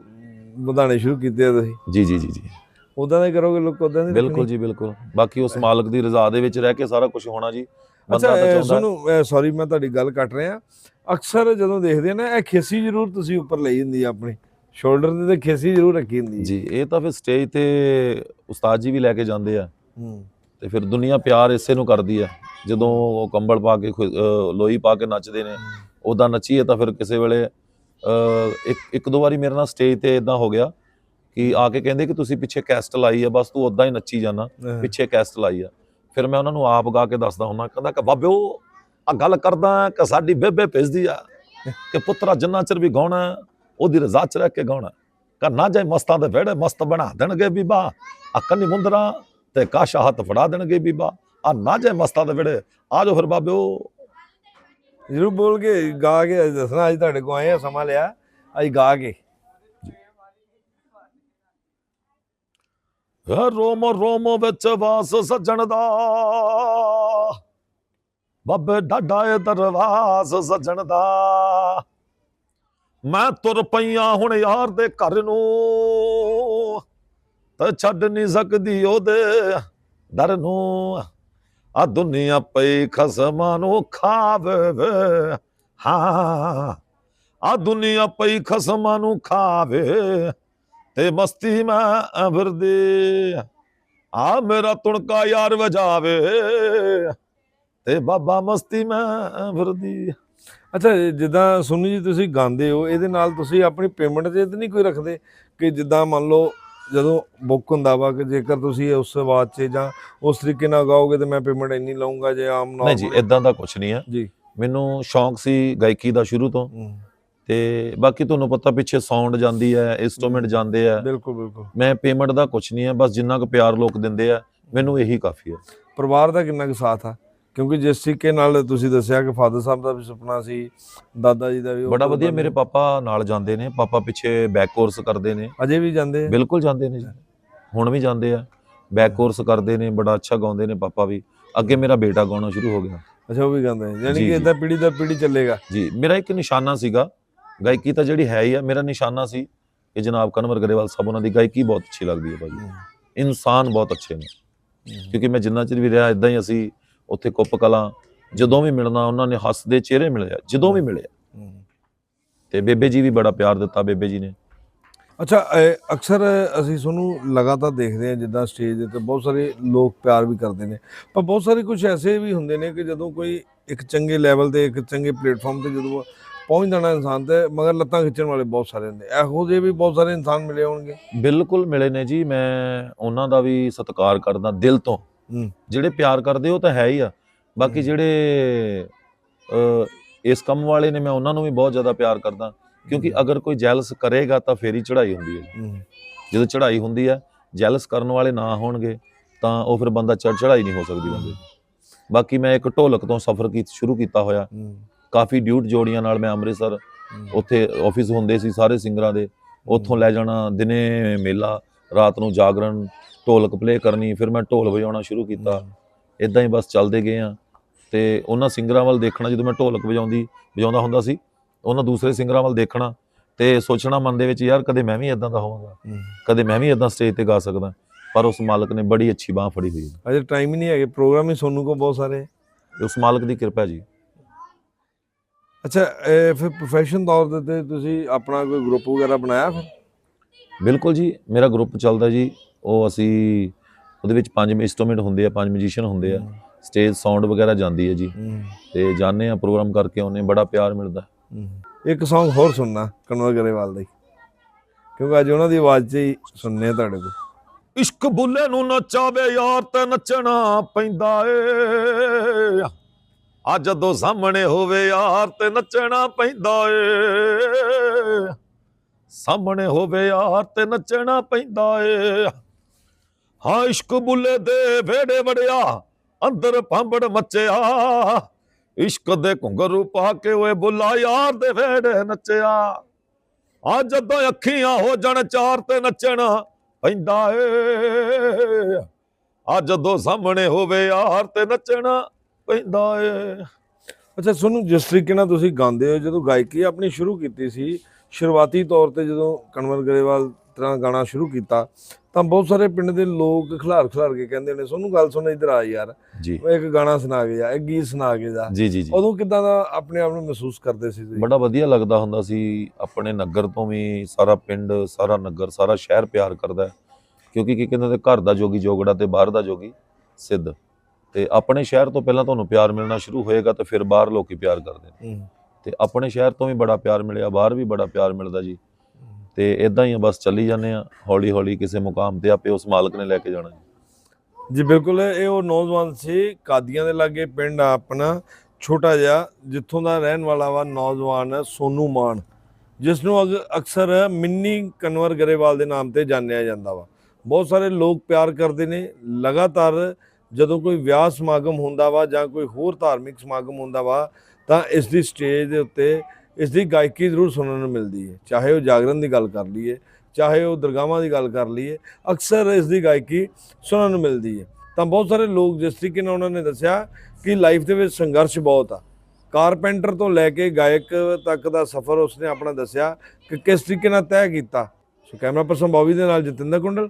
Speaker 3: ਵਧਾਣੇ ਸ਼ੁਰੂ ਕੀਤੇ ਆ ਤੁਸੀਂ।
Speaker 4: ਜੀ ਜੀ ਜੀ ਜੀ।
Speaker 3: ਉਦਾਂ ਦਾ ਕਰੋਗੇ ਲੁੱਕ ਉਦਾਂ ਦੀ
Speaker 4: ਬਿਲਕੁਲ? ਜੀ ਬਿਲਕੁਲ। ਬਾਕੀ ਉਸ ਮਾਲਕ ਦੀ ਰਜ਼ਾ ਦੇ ਵਿੱਚ ਰਹਿ ਕੇ ਸਾਰਾ ਕੁਝ ਹੋਣਾ ਜੀ।
Speaker 3: ਅੱਛਾ ਸੁਣੋ ਸੌਰੀ ਮੈਂ ਤੁਹਾਡੀ ਗੱਲ ਕੱਟ ਰਿਹਾ। ਅਕਸਰ ਜਦੋਂ ਦੇਖਦੇ ਨਾ ਇਹ ਖੇਸੀ ਜ਼ਰੂਰ ਤੁਸੀਂ ਉੱਪਰ ਲਈ ਹੁੰਦੀ ਆ ਆਪਣੀ। ਸ਼ੋਲਡਰ ਤੇ ਤੇ ਖੇਸੀ ਜ਼ਰੂਰ ਰੱਖੀ ਹੁੰਦੀ ਹੈ।
Speaker 4: ਜੀ ਇਹ ਤਾਂ ਫਿਰ ਸਟੇਜ ਤੇ ਉਸਤਾਦ ਜੀ ਵੀ ਲੈ ਕੇ ਜਾਂਦੇ ਆ।
Speaker 3: ਹੂੰ।
Speaker 4: ਤੇ ਫਿਰ ਦੁਨੀਆ ਪਿਆਰ ਇਸੇ ਨੂੰ ਕਰਦੀ ਆ। ਜਦੋਂ ਉਹ ਕੰਬਲ ਪਾ ਕੇ ਖੁ- ਅਹ ਲੋਈ ਪਾ ਕੇ ਨੱਚਦੇ ਨੇ ਉਦਾਂ ਨੱਚੀਏ ਤਾਂ ਫਿਰ ਕਿਸੇ ਵੇਲੇ ਅਹ ਇੱਕ ਇੱਕ ਦੋ ਵਾਰੀ ਮੇਰੇ ਨਾਲ ਸਟੇਜ ਤੇ ਇਦਾਂ ਹੋ ਗਿਆ ਕਿ ਆ ਕੇ ਕਹਿੰਦੇ ਕਿ ਤੁਸੀਂ ਪਿੱਛੇ ਕੈਸਟ ਲਾਈ ਆ ਬਸ ਤੂੰ ਉਦਾਂ ਹੀ ਨੱਚੀ ਜਾਣਾ
Speaker 3: ਹਾਂ।
Speaker 4: ਪਿੱਛੇ ਕੈਸਟ ਲਾਈ ਆ। ਫਿਰ ਮੈਂ ਉਹਨਾਂ ਨੂੰ ਆਪ ਗਾ ਕੇ ਦੱਸਦਾ ਹੁੰਦਾ ਕਹਿੰਦਾ ਕਿ ਬਾਬਿਓ ਆ ਗੱਲ ਕਰਦਾ ਕਿ ਸਾਡੀ ਬੇਬੇ ਭੇਜਦੀ ਆ ਕਿ ਪੁੱਤਰਾ ਜਿੰਨਾ ਚਿਰ ਵੀ ਗਾਉਣਾ ਉਹਦੀ ਰਜ਼ਾ ਚ ਰਹਿ ਕੇ ਗਾਉਣਾ। ਕਾ ਨਾ ਜਾਏ ਮਸਤਾਂ ਦੇ ਵਿਹੜੇ ਮਸਤ ਬਣਾ ਦੇਣਗੇ ਬੀਬਾ। ਆ ਕੰਨੀ ਮੁੰਦਰਾ ਤੇ ਕਾਸ਼ਾ ਹੱਥ ਫੜਾ ਦੇਣਗੇ ਬੀਬਾ। ਆ ਨਾ ਜਾਏ ਮਸਤਾਂ ਦੇ ਵਿਹੜੇ ਆ ਜਾਓ ਫਿਰ ਬਾਬਿਓ।
Speaker 3: ਜ਼ਰੂਰ ਬੋਲ ਕੇ ਗਾ ਕੇ ਦੱਸਣਾ ਅੱਜ ਤੁਹਾਡੇ ਕੋਲ ਆਏ ਆ ਸਮਾਂ ਲਿਆ ਅੱਜ ਗਾ ਕੇ।
Speaker 4: ਰੋਮ ਰੋਮ ਵਿੱਚ ਵਾਸ ਸੱਜਣ ਦਾ। ਬੱਬੇ ਡਾਡਾ ਏ ਦਰਵਾਸ ਸੱਜਣ ਦਾ। ਮੈਂ ਤੁਰ ਪਈਆਂ ਹੁਣ ਯਾਰ ਦੇ ਘਰ ਨੂੰ। ਤਾਂ ਛੱਡ ਨਹੀਂ ਸਕਦੀ ਉਹਦੇ ਦਰ ਨੂੰ। ਆ ਦੁਨੀਆ ਪਈ ਖਸਮਾਂ ਨੂੰ ਖਾਵੇ ਹਾਂ। ਆ ਦੁਨੀਆ ਪਈ ਖਸਮਾਂ ਨੂੰ ਖਾਵੇ। ਤੇ ਮਸਤੀ ਮੈਂ ਫਿਰਦੀ ਆ ਮੇਰਾ ਤੁਣਕਾ ਯਾਰ ਵਜਾਵੇ। ਤੇ ਬਾਬਾ ਮਸਤੀ ਮੈਂ ਫਿਰਦੀ
Speaker 3: ਅੱਛਾ ਜਿੱਦਾਂ ਸੁਣੀ ਜੀ ਤੁਸੀਂ ਗਾਉਂਦੇ ਹੋ ਇਹਦੇ ਨਾਲ ਤੁਸੀਂ ਆਪਣੀ ਪੇਮੈਂਟ ਤੇ ਤਾਂ ਨਹੀਂ ਕੋਈ ਰੱਖਦੇ ਕਿ ਜਿੱਦਾਂ ਮੰਨ ਲਓ ਜਦੋਂ ਬੁੱਕ ਹੁੰਦਾ ਵਾ ਕਿ ਜੇਕਰ ਤੁਸੀਂ ਉਸ ਆਵਾਜ਼ 'ਚ ਜਾਂ ਉਸ ਤਰੀਕੇ ਨਾਲ ਗਾਓਗੇ ਤੇ ਮੈਂ ਪੇਮੈਂਟ ਇੰਨੀ ਲਵਾਂਗਾ ਜੇ ਆਮ
Speaker 4: ਨਹੀਂ ਜੀ ਇਦਾਂ ਦਾ ਕੁਝ ਨਹੀਂ ਹੈ
Speaker 3: ਜੀ।
Speaker 4: ਮੈਨੂੰ ਸ਼ੌਂਕ ਸੀ ਗਾਇਕੀ ਦਾ ਸ਼ੁਰੂ ਤੋਂ। ਤੇ ਬਾਕੀ ਤੁਹਾਨੂੰ ਪਤਾ ਪਿੱਛੇ ਸਾਊਂਡ ਜਾਂਦੀ ਹੈ। ਇਨਸਟਰੂਮੈਂਟ ਜਾਂਦੇ ਆ।
Speaker 3: ਬਿਲਕੁਲ ਬਿਲਕੁਲ।
Speaker 4: ਮੈਂ ਪੇਮੈਂਟ ਦਾ ਕੁਝ ਨਹੀਂ ਹੈ ਬਸ ਜਿੰਨਾ ਕੁ ਪਿਆਰ ਲੋਕ ਦਿੰਦੇ ਆ ਮੈਨੂੰ ਇਹੀ ਕਾਫੀ ਹੈ
Speaker 3: ਪਰਿਵਾਰ ਦਾ ਕਿੰਨਾ ਕੁ ਸਾਥ ਆ? ਕਿਉਂਕਿ ਜਿਸ ਤਰੀਕੇ ਨਾਲ ਤੁਸੀਂ ਦੱਸਿਆ ਕਿ ਫਾਦਰ ਸਾਹਿਬ ਦਾ ਵੀ ਸੁਪਨਾ ਸੀ ਦਾਦਾ ਜੀ ਦਾ ਵੀ
Speaker 4: ਬੜਾ ਵਧੀਆ ਮੇਰੇ ਪਾਪਾ ਨਾਲ ਜਾਂਦੇ ਨੇ ਪਾਪਾ ਪਿੱਛੇ ਬੈਕ ਕੋਰਸ ਕਰਦੇ ਨੇ।
Speaker 3: ਅਜੇ ਵੀ ਜਾਂਦੇ ਆ?
Speaker 4: ਬਿਲਕੁਲ ਜਾਂਦੇ ਨੇ ਜੀ। ਹੁਣ ਵੀ ਜਾਂਦੇ ਆ। ਬੈਕ ਕੋਰਸ ਕਰਦੇ ਨੇ ਬੜਾ ਅੱਛਾ ਗਾਉਂਦੇ ਨੇ ਪਾਪਾ ਵੀ। ਅੱਗੇ ਮੇਰਾ ਬੇਟਾ ਗਾਉਣਾ ਸ਼ੁਰੂ ਹੋ ਗਿਆ।
Speaker 3: ਅੱਛਾ ਉਹ ਵੀ ਗਾਉਂਦੇ ਆ ਯਾਨੀ ਕਿ। ਇਦਾਂ ਪੀੜੀ ਦਰ ਪੀੜੀ ਚੱਲੇਗਾ।
Speaker 4: ਜੀ ਮੇਰਾ ਇੱਕ ਨਿਸ਼ਾਨਾ ਸੀਗਾ। ਗਾਇਕੀ ਤਾਂ ਜਿਹੜੀ ਹੈ ਹੀ ਆ ਮੇਰਾ ਨਿਸ਼ਾਨਾ ਸੀ ਕਿ ਜਨਾਬ ਕਨਵਰ ਗਰੇਵਾਲ ਸਾਹਿਬ ਉਹਨਾਂ ਦੀ ਗਾਇਕੀ ਬਹੁਤ ਅੱਛੀ ਲੱਗਦੀ ਹੈ ਭਾਜੀ। ਇਨਸਾਨ ਬਹੁਤ ਅੱਛੇ ਨੇ। ਕਿਉਂਕਿ ਮੈਂ ਜਿੰਨਾ ਚਿਰ ਵੀ ਰਿਹਾ ਇਦਾਂ ਹੀ ਅਸੀਂ ਉੱਥੇ ਕੁੱਪ ਕਲਾਂ ਜਦੋਂ ਵੀ ਮਿਲਣਾ ਉਹਨਾਂ ਨੇ ਹੱਸਦੇ ਚਿਹਰੇ ਮਿਲਿਆ ਜਦੋਂ ਵੀ ਮਿਲਿਆ। ਤੇ ਬੇਬੇ ਜੀ ਵੀ ਬੜਾ ਪਿਆਰ ਦਿੱਤਾ ਬੇਬੇ ਜੀ ਨੇ।
Speaker 3: ਅੱਛਾ ਅਕਸਰ ਅਸੀਂ ਤੁਹਾਨੂੰ ਲਗਾਤਾਰ ਦੇਖਦੇ ਹਾਂ ਜਿੱਦਾਂ ਸਟੇਜ ਦੇ ਤੇ ਬਹੁਤ ਸਾਰੇ ਲੋਕ ਪਿਆਰ ਵੀ ਕਰਦੇ ਨੇ। ਪਰ ਬਹੁਤ ਸਾਰੇ ਕੁਝ ਐਸੇ ਵੀ ਹੁੰਦੇ ਨੇ ਕਿ ਜਦੋਂ ਕੋਈ ਇੱਕ ਚੰਗੇ ਲੈਵਲ ਤੇ ਇੱਕ ਚੰਗੇ ਪਲੇਟਫਾਰਮ ਤੇ ਜਦੋਂ ਪਹੁੰਚ ਜਾਣਾ ਇਨਸਾਨ ਤੇ ਮਗਰ ਲੱਤਾਂ ਖਿੱਚਣ ਵਾਲੇ ਬਹੁਤ ਸਾਰੇ ਹੁੰਦੇ। ਇਹੋ ਜਿਹੇ ਵੀ ਬਹੁਤ ਸਾਰੇ ਇਨਸਾਨ ਮਿਲੇ ਹੋਣਗੇ।
Speaker 4: ਬਿਲਕੁਲ ਮਿਲੇ ਨੇ ਜੀ ਮੈਂ ਉਹਨਾਂ ਦਾ ਵੀ ਸਤਿਕਾਰ ਕਰਦਾ ਦਿਲ ਤੋਂ। ਜਿਹੜੇ ਪਿਆਰ ਕਰਦੇ ਉਹ ਤਾਂ ਹੈ ਹੀ ਆ। ਬਾਕੀ। ਜਿਹੜੇ ਇਸ ਕੰਮ ਵਾਲੇ ਨੇ ਮੈਂ ਉਹਨਾਂ ਨੂੰ ਵੀ ਬਹੁਤ ਜ਼ਿਆਦਾ ਪਿਆਰ ਕਰਦਾ। ਕਿਉਂਕਿ ਅਗਰ ਕੋਈ ਜੈਲਸ ਕਰੇਗਾ ਤਾਂ ਫੇਰ ਹੀ ਚੜ੍ਹਾਈ ਹੁੰਦੀ ਹੈ। ਜਦੋਂ ਚੜ੍ਹਾਈ ਹੁੰਦੀ ਹੈ ਜੈਲਸ ਕਰਨ ਵਾਲੇ ਨਾ ਹੋਣਗੇ ਤਾਂ ਉਹ ਫਿਰ ਬੰਦਾ ਚੜ੍ਹ ਚੜ੍ਹਾਈ ਨਹੀਂ ਹੋ ਸਕਦੀ ਬੰਦੇ ਬਾਕੀ ਮੈਂ ਇੱਕ ਢੋਲਕ ਤੋਂ ਸਫ਼ਰ ਕੀ ਸ਼ੁਰੂ ਕੀਤਾ ਹੋਇਆ। ਕਾਫੀ ਡਿਊਟ ਜੋੜੀਆਂ ਨਾਲ ਮੈਂ ਅੰਮ੍ਰਿਤਸਰ। ਉੱਥੇ ਆਫਿਸ ਹੁੰਦੇ ਸੀ ਸਾਰੇ ਸਿੰਗਰਾਂ ਦੇ। ਉੱਥੋਂ ਲੈ ਜਾਣਾ ਦਿਨੇ ਮੇਲਾ ਰਾਤ ਨੂੰ ਜਾਗਰਣ ਢੋਲਕ ਪਲੇ ਕਰਨੀ ਫਿਰ ਮੈਂ ਢੋਲ ਵਜਾਉਣਾ ਸ਼ੁਰੂ ਕੀਤਾ। ਇਦਾਂ ਹੀ ਬਸ ਚੱਲਦੇ ਗਏ ਆ। ਤੇ ਉਹਨਾਂ ਸਿੰਗਰਾਂ ਵੱਲ ਦੇਖਣਾ ਜਦੋਂ ਮੈਂ ਢੋਲਕ ਵਜਾਉਂਦੀ ਵਜਾਉਂਦਾ ਹੁੰਦਾ ਸੀ ਉਹਨਾਂ ਦੂਸਰੇ ਸਿੰਗਰਾਂ ਵੱਲ ਦੇਖਣਾ ਤੇ ਸੋਚਣਾ ਮਨ ਦੇ ਵਿੱਚ ਯਾਰ ਕਦੇ ਮੈਂ ਵੀ ਇਦਾਂ ਦਾ ਹੋਵਾਂਗਾ। ਕਦੇ ਮੈਂ ਵੀ ਇਦਾਂ ਸਟੇਜ ਤੇ ਗਾ ਸਕਦਾ। ਪਰ ਉਸ ਮਾਲਕ ਨੇ ਬੜੀ ਅੱਛੀ ਬਾਹ ਫੜੀ ਹੋਈ ਹੈ।
Speaker 3: ਅਜੇ ਟਾਈਮ ਹੀ ਨਹੀਂ ਹੈਗੇ ਪ੍ਰੋਗਰਾਮ ਹੀ ਸੋਨੂੰ ਕੋ ਬਹੁਤ ਸਾਰੇ।
Speaker 4: ਉਸ ਮਾਲਕ ਦੀ ਕਿਰਪਾ ਜੀ।
Speaker 3: ਅੱਛਾ ਫਿਰ ਪ੍ਰੋਫੈਸ਼ਨ ਤੌਰ ਤੇ ਤੁਸੀਂ ਆਪਣਾ ਕੋਈ ਗਰੁੱਪ ਵਗੈਰਾ ਬਣਾਇਆ ਫਿਰ?
Speaker 4: ਬਿਲਕੁਲ ਜੀ ਮੇਰਾ ਗਰੁੱਪ ਚੱਲਦਾ ਜੀ। ਉਹ ਅਸੀਂ ਉਹਦੇ ਵਿੱਚ ਪੰਜ ਇਨਸਟਰੂਮੈਂਟ ਹੁੰਦੇ ਆ ਪੰਜ ਮਿਊਜ਼ੀਸ਼ੀਅਨ ਹੁੰਦੇ ਆ। ਸਟੇਜ ਸਾਊਂਡ ਵਗੈਰਾ ਜਾਂਦੀ ਹੈ ਜੀ। ਤੇ ਜਾਣੇ ਆ ਪ੍ਰੋਗਰਾਮ ਕਰਕੇ ਆਉਨੇ ਬੜਾ ਪਿਆਰ ਮਿਲਦਾ।
Speaker 3: ਇੱਕ Song ਹੋਰ ਸੁਣਨਾ ਕਨਵਰ ਗਰੇਵਾਲ ਦਾ ਕਿਉਂਕਿ ਅੱਜ ਉਹਨਾਂ ਦੀ ਆਵਾਜ਼ 'ਚ ਹੀ ਸੁਣਨੇ ਆ ਤੁਹਾਡੇ ਕੋਲ।
Speaker 4: ਇਸ਼ਕ ਬੁੱਲੇ ਨੂੰ ਨਚਾਵੇ ਯਾਰ ਤੇ ਨੱਚਣਾ ਪੈਂਦਾ ਏ। ਆ ਜਦੋਂ ਸਾਹਮਣੇ ਹੋਵੇ ਯਾਰ ਤੇ ਨੱਚਣਾ ਪੈਂਦਾ ਏ। ਸਾਹਮਣੇ ਹੋਵੇ ਯਾਰ ਤੇ ਨੱਚਣਾ ਪੈਂਦਾ ਏ। ਹਾਂ ਇਸ਼ਕ ਬੁੱਲੇ ਦੇ ਵੇੜੇ ਵੜਿਆ, ਅੰਦਰ ਭਾਂਬੜ ਮੱਚਿਆ। ਇਸ਼ਕ ਦੇ ਘੁੰਗਰੂ ਪਾ ਕੇ ਓਏ ਬੁੱਲਾ ਯਾਰ ਦੇ ਵੇੜੇ ਨੱਚਿਆ। ਆ ਜਦੋਂ ਅੱਖੀਆਂ ਹੋ ਜਾਣ ਚਾਰ ਤੇ ਨੱਚਣਾ
Speaker 1: ਪੈਂਦਾ ਏ। ਆ ਜਦੋਂ ਸਾਹਮਣੇ ਹੋਵੇ ਯਾਰ ਤੇ ਨੱਚਣਾ ਪੈਂਦਾ ਏ।
Speaker 3: ਅੱਛਾ ਤੁਹਾਨੂੰ ਜਿਸ ਤਰੀਕੇ ਨਾਲ ਤੁਸੀਂ ਗਾਉਂਦੇ ਹੋ, ਜਦੋਂ ਗਾਇਕੀ ਆਪਣੀ ਸ਼ੁਰੂ ਕੀਤੀ ਸੀ, ਸ਼ੁਰੂਆਤੀ ਤੌਰ ਤੇ ਜਦੋਂ ਕਨਵਰ ਗਰੇਵਾਲ ਤਰ੍ਹਾਂ ਗਾਣਾ ਸ਼ੁਰੂ ਕੀਤਾ ਤਾਂ ਬਹੁਤ ਸਾਰੇ ਪਿੰਡ ਦੇ ਲੋਕ ਖਿਲਾਰ ਖਿਲਾਰ ਕੇ ਕਹਿੰਦੇ ਨੇ ਸੋਨੂੰ ਗੱਲ ਸੁਣ ਇੱਧਰ ਆ ਯਾਰ। ਇੱਕ ਗਾਣਾ ਸੁਣਾ ਕੇ ਜਾ ਇੱਕ ਗੀਤ ਸੁਣਾ ਕੇ ਜਾ।
Speaker 4: ਜੀ ਜੀ
Speaker 3: ਉਦੋਂ ਕਿਦਾਂ ਦਾ ਆਪਣੇ ਆਪ ਨੂੰ ਮਹਿਸੂਸ ਕਰਦੇ ਸੀ
Speaker 4: ਬੜਾ ਵਧੀਆ ਲੱਗਦਾ ਹੁੰਦਾ ਸੀ ਆਪਣੇ ਨਗਰ ਤੋਂ ਵੀ ਸਾਰਾ ਪਿੰਡ ਸਾਰਾ ਨਗਰ ਸਾਰਾ ਸ਼ਹਿਰ ਪਿਆਰ ਕਰਦਾ। ਕਿਉਂਕਿ ਕੀ ਕਹਿੰਦੇ ਘਰ ਦਾ ਜੋਗੀ ਜੋਗੜਾ ਤੇ ਬਾਹਰ ਦਾ ਜੋਗੀ ਸਿੱਧ। ਤੇ ਆਪਣੇ ਸ਼ਹਿਰ ਤੋਂ ਪਹਿਲਾਂ ਤੁਹਾਨੂੰ ਪਿਆਰ ਮਿਲਣਾ ਸ਼ੁਰੂ ਹੋਏਗਾ ਤੇ ਫਿਰ ਬਾਹਰ ਲੋਕੀ ਪਿਆਰ ਕਰਦੇ ਨੇ। ਤੇ ਆਪਣੇ ਸ਼ਹਿਰ ਤੋਂ ਵੀ ਬੜਾ ਪਿਆਰ ਮਿਲਿਆ ਬਾਹਰ ਵੀ ਬੜਾ ਪਿਆਰ ਮਿਲਦਾ ਜੀ। ਤੇ ਇਦਾਂ ਹੀ ਆ, ਬਸ ਚੱਲੀ ਜਾਂਦੇ ਆ ਹੌਲੀ ਹੌਲੀ ਕਿਸੇ ਮੁਕਾਮ ਤੇ ਆਪੇ ਉਸ ਮਾਲਕ ਨੇ ਲੈ ਕੇ ਜਾਣਾ
Speaker 3: ਜੀ। ਬਿਲਕੁਲ, ਇਹ ਉਹ ਨੌਜਵਾਨ ਸੀ, ਕਾਦੀਆਂ ਦੇ ਲਾਗੇ ਪਿੰਡ ਆ ਆਪਣਾ, ਛੋਟਾ ਜਿਹਾ, ਜਿੱਥੋਂ ਦਾ ਰਹਿਣ ਵਾਲਾ ਵਾ ਨੌਜਵਾਨ ਸੋਨੂ ਮਾਨ, ਜਿਸ ਨੂੰ ਅਗ- ਅਕਸਰ ਮਿੰਨੀ ਕਨਵਰ ਗਰੇਵਾਲ ਦੇ ਨਾਮ ਤੇ ਜਾਣਿਆ ਜਾਂਦਾ ਵਾ। ਬਹੁਤ ਸਾਰੇ ਲੋਕ ਪਿਆਰ ਕਰਦੇ ਨੇ, ਲਗਾਤਾਰ ਜਦੋਂ ਕੋਈ ਵਿਆਹ ਸਮਾਗਮ ਹੁੰਦਾ ਵਾ ਜਾਂ ਕੋਈ ਹੋਰ ਧਾਰਮਿਕ ਸਮਾਗਮ ਹੁੰਦਾ ਵਾ, ਤਾਂ ਇਸ ਦੀ ਸਟੇਜ ਦੇ ਉੱਤੇ ਇਸ ਦੀ ਗਾਇਕੀ ਜ਼ਰੂਰ ਸੁਣਨ ਨੂੰ ਮਿਲਦੀ ਹੈ। ਚਾਹੇ ਉਹ ਜਾਗਰਣ ਦੀ ਗੱਲ ਕਰ ਲਈਏ, ਚਾਹੇ ਉਹ ਦਰਗਾਹਾਂ ਦੀ ਗੱਲ ਕਰ ਲਈਏ, ਅਕਸਰ ਇਸ ਦੀ ਗਾਇਕੀ ਸੁਣਨ ਨੂੰ ਮਿਲਦੀ ਹੈ। ਤਾਂ ਬਹੁਤ ਸਾਰੇ ਲੋਕ ਜਿਸ ਤਰੀਕੇ ਨਾਲ ਉਹਨਾਂ ਨੇ ਦੱਸਿਆ ਕਿ ਲਾਈਫ ਦੇ ਵਿੱਚ ਸੰਘਰਸ਼ ਬਹੁਤ ਆ। ਕਾਰਪੈਂਟਰ ਤੋਂ ਲੈ ਕੇ ਗਾਇਕ ਤੱਕ ਦਾ ਸਫ਼ਰ ਉਸਨੇ ਆਪਣਾ ਦੱਸਿਆ ਕਿ ਕਿਸ ਤਰੀਕੇ ਨਾਲ ਤੈਅ ਕੀਤਾ। ਸੋ ਕੈਮਰਾ ਪਰਸਨ ਬੌਬੀ ਦੇ ਨਾਲ ਜਤਿੰਦਰ ਕੁੰਡਲ